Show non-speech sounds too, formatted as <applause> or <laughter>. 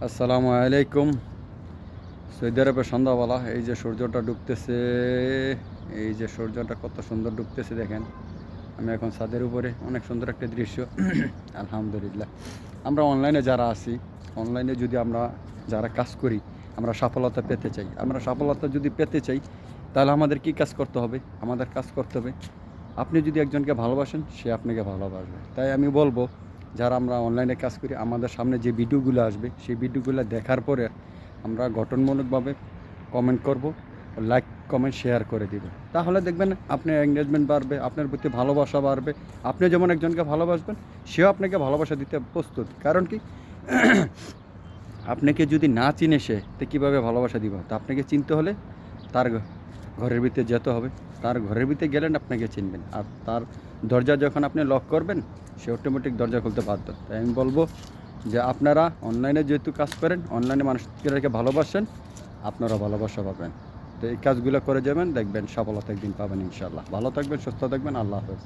আসসালামু আলাইকুম। সৌদি আরবের সন্ধ্যাবেলা এই যে সূর্যটা ডুবতেছে, এই যে সূর্যটা কত সুন্দর ডুবতেছে দেখেন। আমি এখন ছাদের উপরে, অনেক সুন্দর একটা দৃশ্য। <clears throat> আলহামদুলিল্লাহ। আমরা অনলাইনে যারা আছি অনলাইনে যদি আমরা যারা কাজ করি, আমরা সফলতা পেতে চাই। আমরা সফলতা যদি পেতে চাই, তাহলে আমাদের কি কাজ করতে হবে? আমাদের কাজ করতে হবে। আপনি যদি একজনকে ভালোবাসেন, সে আপনাকে ভালোবাসবে। তাই আমি বলব যারা আমরা অনলাইনে কাজ করি, আমাদের সামনে যে ভিডিওগুলো আসবে, সেই ভিডিওগুলো দেখার পরে আমরা গঠনমূলকভাবে কমেন্ট করব লাইক কমেন্ট শেয়ার করে দিব। তাহলে দেখবেন আপনার এঙ্গেজমেন্ট বাড়বে, আপনার প্রতি ভালোবাসা বাড়বে। আপনি যেমন একজনকে ভালোবাসবেন, সেও আপনাকে ভালোবাসা দিতে প্রস্তুত। কারণ কি? <clears throat> আপনাকে যদি না চিনে সে, তো কীভাবে ভালোবাসা দিব? তা আপনাকে চিনতে হলে তার ঘরের ভিতরে যেতে হবে। তার ঘরের ভিতরে গেলেন, আপনাকে চিনবেন। আর তার দরজা যখন আপনি লক করবেন, সে অটোমেটিক দরজা খুলতে বাধ্য। তাই আমি বলব যে আপনারা অনলাইনে যেহেতু কাজ করেন অনলাইনে মানুষকে ভালোবাসেন, আপনারা ভালোবাসা পাবেন। তো এই কাজগুলো করে যাবেন, দেখবেন সফলতা একদিন পাবেন ইনশাল্লাহ ভালো থাকবেন, সুস্থ থাকবেন, আল্লাহ হাফেজ।